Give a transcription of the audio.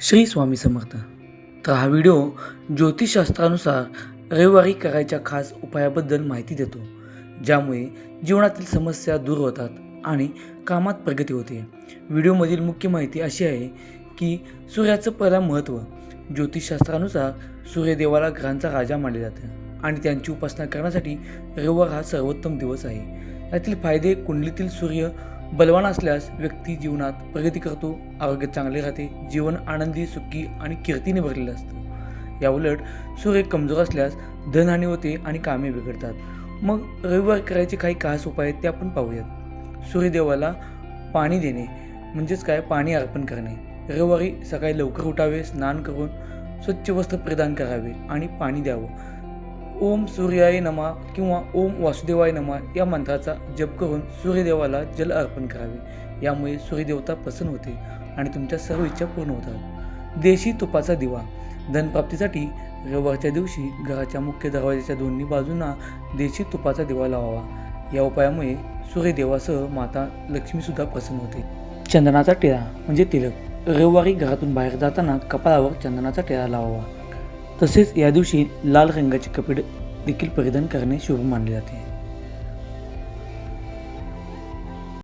श्री स्वामी समर्थ. तर हा व्हिडिओ ज्योतिषशास्त्रानुसार रविवारी करायच्या खास उपायाबद्दल माहिती देतो ज्यामुळे जीवनातील समस्या दूर होतात आणि कामात प्रगती होते. व्हिडिओमधील मुख्य माहिती अशी आहे की सूर्याचं पहिला महत्त्व ज्योतिषशास्त्रानुसार सूर्यदेवाला ग्रहांचा राजा मानले जाते आणि त्यांची उपासना करण्यासाठी रविवार हा सर्वोत्तम दिवस आहे. यातील फायदे कुंडलीतील सूर्य बलवान असल्यास व्यक्ती जीवनात प्रगती करतो आरोग्य चांगले राहते जीवन आनंदी सुखी आणि कीर्तीने भरलेलं असतं. याउलट सूर्य कमजोर असल्यास धनहानी होते आणि कामे बिघडतात. मग रविवार करायचे काही खास उपाय आहेत ते आपण पाहूयात. सूर्यदेवाला पाणी देणे म्हणजेच काय? पाणी अर्पण करणे. रविवारी सकाळी लवकर उठावे स्नान करून स्वच्छ वस्त्र प्रदान करावे आणि पाणी द्यावं. ओम सूर्याय नमा किंवा ओम वासुदेवाय नमा या मंत्राचा जप करून सूर्यदेवाला जल अर्पण करावे. यामुळे सूर्यदेवता प्रसन्न होते आणि तुमच्या सर्व इच्छा पूर्ण होतात. देशी तुपाचा दिवा. धनप्राप्तीसाठी रविवारच्या दिवशी घराच्या मुख्य दरवाजाच्या दोन्ही बाजूंना देशी तुपाचा दिवा लावावा. या उपायामुळे सूर्यदेवासह माता लक्ष्मीसुद्धा प्रसन्न होते. चंदनाचा टिळा म्हणजे तिलक. रविवारी घरातून बाहेर जाताना कपाळावर चंदनाचा टिळा लावावा. तसेच या दिवशी लाल रंगाचे कपडे देखील परिधान करणे शुभ मानले जाते.